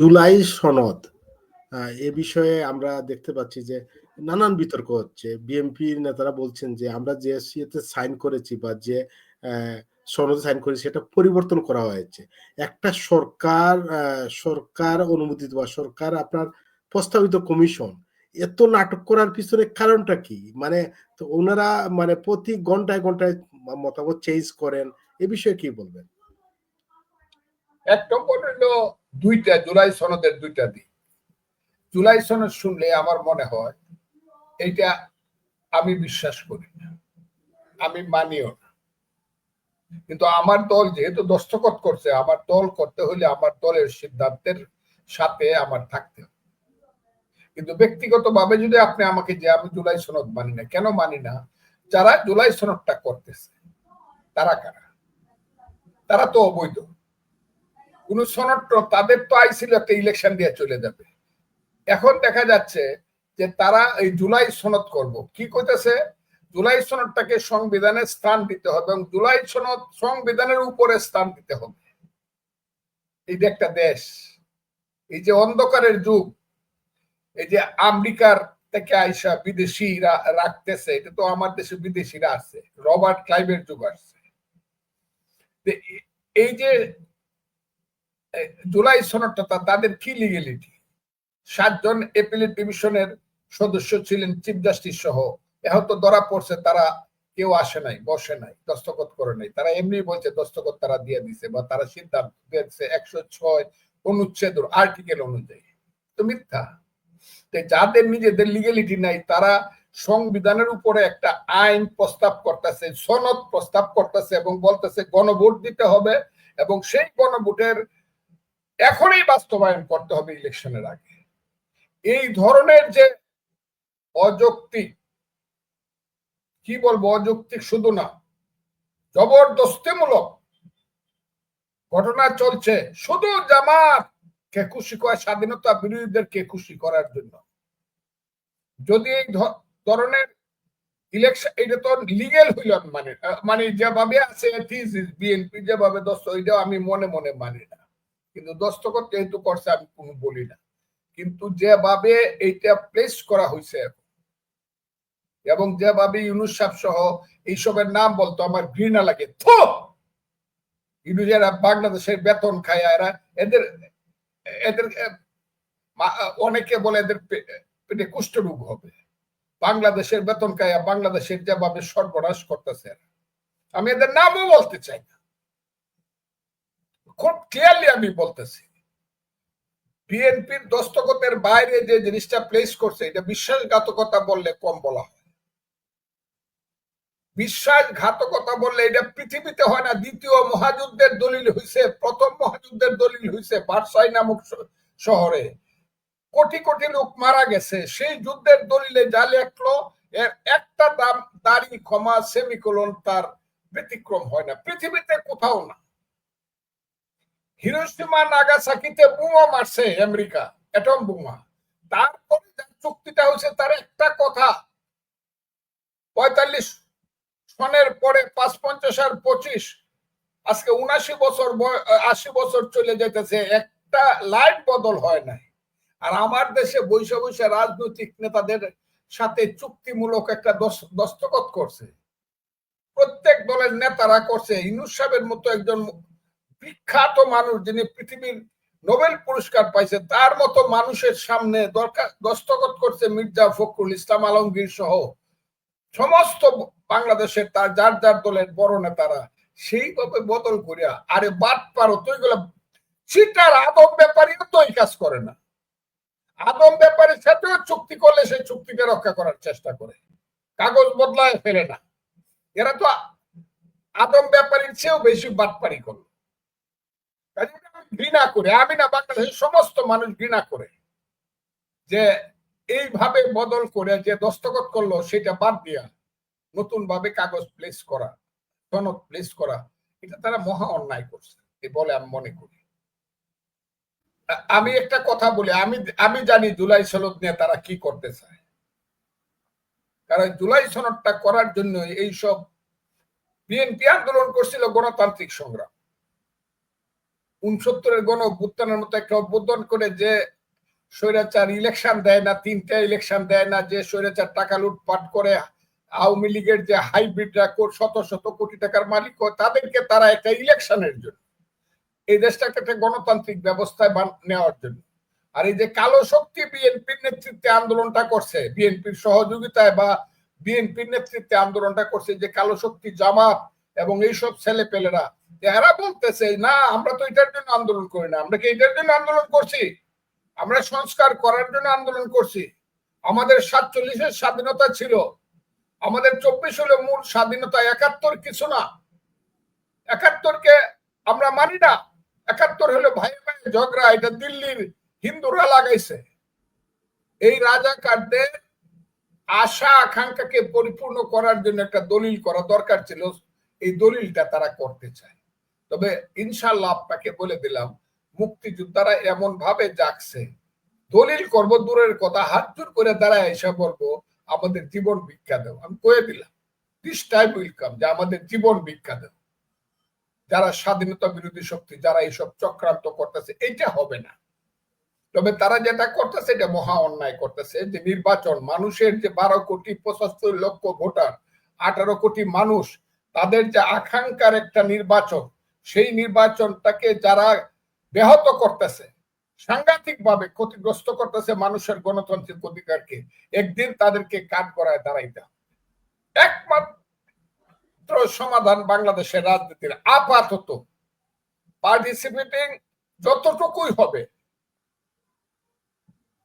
জুলাই সনদ। এ বিষয়ে আমরা দেখতে পাচ্ছি যে নানান বিতর্ক হচ্ছে। বিএনপি নেতারা বলছেন যে, আমরা যে সিএতে সাইন করেছি বা যে সনদে সাইন করেছি, সেটা পরিবর্তন করা হয়েছে। একটা সরকার সরকার অনুমোদিত বা সরকার আপনার প্রস্তাবিত কমিশন, এত নাটক করার পিছনে কারণটা কি? মানে ওনারা মানে প্রতি ঘন্টায় ঘন্টায় মতামত চেঞ্জ করেন, এ বিষয়ে কি বলবেন? এক দুইটা, জুলাই সনদের দুইটা দিক জুলাই সনদ শুনলে আমার মনে হয়, এইটা আমি বিশ্বাস করি না। আমি মানিও না। কিন্তু আমার দল যেহেতু দস্তখত করছে, আমার দল করতে হলে আমার দলের সিদ্ধান্তের সাথে আমার থাকতে হবে। কিন্তু ব্যক্তিগতভাবে যদি আপনি আমাকে যে আমি জুলাই সনদ মানি না, কেন মানি না? যারা জুলাই সনদটা করতেছে, তারা কারা? তারা তো অবৈধ। কোন সনদ তাদের তো আইছিল একটা ইলেকশন দিয়ে চলে যাবে। এখন দেখা যাচ্ছে যে তারা এই জুলাই সনদ করব। কি কইতেছে? জুলাই সনদটাকে সংবিধানে স্থান দিতে হবে এবং জুলাই সনদ সংবিধানের উপরে স্থান দিতে হবে। এই যে একটা দেশ, এই যে অন্ধকারের যুগ, এই যে আমেরিকার থেকে আইসা বিদেশিরা রাখতেছে, এটা তো আমার দেশে বিদেশিরা আছে, রবার্ট ক্লাইভের যুগ আসছে। এই যে জুলাই সনদটা তাদের কি লিগেলিটি সাতজন এপিলেট ডিভিশনের সদস্য ছিলেন চিফ জাস্টিস সহ। এখন তো ধরা পড়ছে, তারা কেউ আসে নাই, বসে নাই, দস্তখত করে নাই। তারা এমনি বলছে, দস্তখত তারা দিয়ে দিছে বা তারা সিদ্ধান্ত দিয়েছে একশো ছয় অনুচ্ছেদ আর্টিকেল অনুযায়ী। তো মিথ্যা। যাদের নিজেদের লিগেলিটি নাই, তারা সংবিধানের উপরে একটা আইন প্রস্তাব করতেছে, সনদ প্রস্তাব করতেছে এবং বলতেছে গণভোট দিতে হবে এবং সেই গণভোটের এখনই বাস্তবায়ন করতে হবে ইলেকশনের আগে। এই ধরনের যে অযৌক্তিক, কি বলব, অযৌক্তিক শুধু না, জবরদস্তিমূলক ঘটনা চলছে শুধু জামাত কে খুশি করে, স্বাধীনতা বিরোধীদেরকে খুশি করার জন্য। যদি এই ধরনের ইলেকশন এটা তো লিগেল হইল মানে মানে যেভাবে আছে বিএনপি যেভাবে দোস্ত ওইটাও আমি মনে মনে মানি না। কিন্তু দস্তখত যেহেতু করছে আমি কোনো বলি না। কিন্তু যেভাবে এইটা প্লেস করা হয়েছে এবং যেভাবে ইউনুস সাহ সহ এইসবের নাম বলতো, আমার ঘৃণা লাগে। থো! ইউনুসেরা বাংলাদেশের বেতন খায়, এরা এদের এদের অনেকে বলে এদের পেটে কুষ্ঠরোগ হবে। বাংলাদেশের বেতন খায়া, বাংলাদেশের যেভাবে সর্বনাশ করতেছে আমি এদের নামও বলতে চাই না। খুব ক্লিয়ারলি আমি বলতেছি। বিএনপির দস্তগতের বাইরে যে জিনিসটা প্লেস করছে, এটা বিশ্বাসঘাতকতা বললে কম বলা হয়। বিশ্বাসঘাতকতা বললে এটা পৃথিবীতে হয় না, দ্বিতীয় মহাযুদ্ধের দলিল হইছে, প্রথম মহাযুদ্ধের দলিল হইছে বারসাই নামক শহরে। কোটি কোটি লোক মারা গেছে, সেই যুদ্ধের দলিলে যা লেখলো, এর একটা দাম দাড়ি ক্ষমা সেমিকোলন তার ব্যতিক্রম হয় না। পৃথিবীতে কোথাও না। হিরোসীমা নাগাসাকিতে বোমা মারছে আমেরিকা। অ্যাটম বোমা। তারপরে চুক্তিটা হয়েছে, তার একটা কথা। পঁয়তাল্লিশ সনের পরে পাঁচ পঞ্চাশ আর পঁচিশ, আজকে উনাশি বছর আশি বছর চলে যেতেছে। একটা লাইট বদল হয় নাই। আর আমার দেশে বৈশা বৈশা রাজনৈতিক নেতাদের সাথে চুক্তিমূলক একটা দস্তখত করছে। প্রত্যেক দলের নেতারা করছে। ইনুস সাহেবের মতো একজন বিখ্যাত মানুষ যিনি পৃথিবীর নোবেল পুরস্কার পাইছে তার মতো মানুষের সামনে দরকার, দস্তখত করছে মির্জা ফখরুল ইসলাম আলমগীর সহ সমস্ত বাংলাদেশের তার, যার যার দলের বড় নেতারা, সেইভাবে বদল করিয়া, আরে বাদ পারো, তো এগুলো চিটার আদম ব্যাপারীও তো এই কাজ করে না। আদম ব্যাপারের সাথেও চুক্তি করলে সেই চুক্তিকে রক্ষা করার চেষ্টা করে। কাগজ বদলায় ফেলে না। এরা তো আদম ব্যাপারীর চেয়েও বেশি বাটপারি করল। ঘৃণা করে, আমি না বাংলাদেশের সমস্ত মানুষ ঘৃণা করে। যে এইভাবে বদল করে যে দস্তখত করল, সেটা বাদ দিয়া নতুন ভাবে কাগজ প্লেস করা, সনদ প্লেস করা, এটা তারা মহা অন্যায় করছে বলে আমি মনে করি। আমি একটা কথা বলি, আমি আমি জানি জুলাই সনদ নিয়ে তারা কি করতে চায়। কারণ জুলাই সনদটা করার জন্য এইসব বিএনপি আন্দোলন করছিল গণতান্ত্রিক সংগ্রাম। উনসত্তরের গণ অভ্যুত্থানের মতো একটা অভ্যুত্থান করে যে স্বৈরাচার ইলেকশন দেয় না, তিনটা ইলেকশন দেয় না, যে স্বৈরাচার টাকা লুটপাট করে আওয়ামী লীগের যে হাইব্রিডরা শত শত কোটি টাকার মালিক হয়, তাদেরকে তারা একটা ইলেকশনের জন্য। এই দেশটাকে একটা গণতান্ত্রিক ব্যবস্থায় নেওয়ার জন্য। আর এই যে কালো শক্তি বিএনপির নেতৃত্বে আন্দোলনটা করছে বিএনপির সহযোগিতায় বা বিএনপির নেতৃত্বে আন্দোলনটা করছে, যে কালো শক্তি জামাত এবং এইসব ছেলে পেলেরা এরা বলতেছে, না, আমরা তো এটার জন্য আন্দোলন করি না। আমরা কি এটার জন্য আন্দোলন করছি? আমরা সংস্কার করার জন্য আন্দোলন করছি। আমাদের সাতচল্লিশের স্বাধীনতা ছিল। আমাদের চব্বিশ হলো মূল স্বাধীনতা। একাত্তর কিছু না। একাত্তরকে আমরা মানি না। একাত্তর হলো ভাই ভাই ঝগড়া। এটা দিল্লির হিন্দুরা লাগাইছে। এই রাজাকারদের আশা, আকাঙ্ক্ষাকে পরিপূর্ণ করার জন্য একটা দলিল করা দরকার ছিল। এই দলিলটা তারা করতে চায়। তবে ইনশাল্লাহ আপনাকে বলে দিলাম, মুক্তিযোদ্ধারা এমন ভাবে জাগছে। দলিল করব, দূরের কথা, হাত জোর করে দাঁড়ায় এসে বলব, আমাদের জীবন ভিক্ষা দেও। আমি কয়ে দিলাম দিস টাইম যে আমাদের জীবন ভিক্ষা দেও। যারা স্বাধীনতা বিরোধী শক্তি, যারা এইসব চক্রান্ত করতেছে, এইটা হবে না। তবে তারা যেটা করতেছে, এটা মহা অন্যায় করতেছে। যে নির্বাচন, মানুষের যে বারো কোটি, পঁচাত্তর লক্ষ ভোটার, আঠারো কোটি মানুষ, তাদের যে আকাঙ্ক্ষার একটা নির্বাচন সেই নির্বাচনটাকে যারা ব্যাহত করতেছে সাংঘাতিক ভাবে ক্ষতিগ্রস্ত করতেছে মানুষের গণতান্ত্রিক অধিকারকে, একদিন তাদেরকে কাজ করায় দাঁড়াইতে একমাত্র সমাধান বাংলাদেশের রাজনীতির আপাতত পার্টিসিপেটিং যতটুকুই হবে,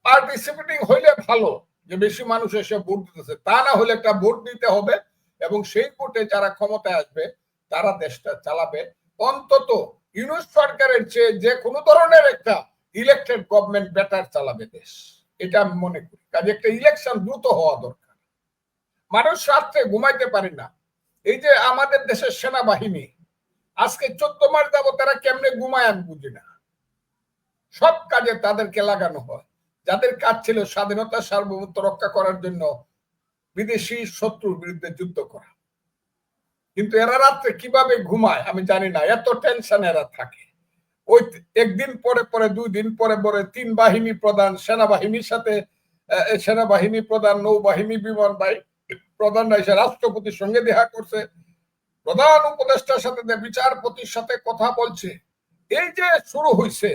পার্টিসিপেটিং হইলে ভালো যে বেশি মানুষ এসে ভোট দিতেছে, তা না হলে একটা ভোট দিতে হবে এবং সেই ভোটে যারা ক্ষমতায় আসবে, তারা দেশটা চালাবে। অন্তত ইউনুস সরকারের চেয়ে যে কোনো ধরনের একটা ইলেকটেড গভর্নমেন্ট বেটার চালাবে দেশ। এটা আমি মনে করি। কাজে একটা ইলেকশন দ্রুত হওয়া দরকার। মানুষ রাত্রে ঘুমাইতে পারে না। এই যে আমাদের দেশের সেনাবাহিনী, আজকে চোদ্দ মাস যাব তারা কেমনে ঘুমায় আমি বুঝি না। সব কাজে তাদেরকে লাগানো হয়। যাদের কাজ ছিল স্বাধীনতা, সার্বভৌমত্ব রক্ষা করার জন্য বিদেশি শত্রুর বিরুদ্ধে যুদ্ধ করা। কিন্তু এরা রাত্রে কীভাবে ঘুমায় আমি জানি না, এত টেনশন এরা থাকে। ওই একদিন পরে পরে, দুই দিন পরে পরে তিন বাহিনী প্রধান, সেনাবাহিনীর সাথে সেনাবাহিনী প্রধান, নৌবাহিনী, বিমান বাহিনী এসে রাষ্ট্রপতির সঙ্গে দেখা করছে। প্রধান উপদেষ্টার সাথে বিচারপতির সাথে কথা বলছে, এই যে শুরু হয়েছে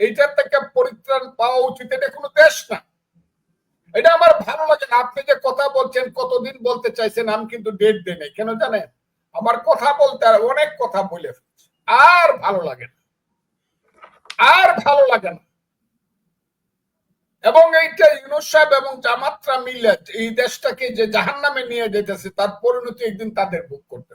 এইটার থেকে পরিত্রাণ পাওয়া উচিত, এটা কোনো দেশ না। এটা আমার ভালো লাগে না। আপনি যে কথা বলছেন, কতদিন বলতে চাইছেন, আমি কিন্তু ডেট দেই নাই। কেন জানেন? আমার কথা বলতে আর অনেক কথা বলে আর ভালো লাগে না। আর ভালো লাগে না। এবং এইটা ইউনুস সাহেব এবং জামাত্রা মিলে এই দেশটাকে যে জাহান নামে নিয়ে যেতেছে, তার পরিণতি একদিন তাদের ভোগ করতে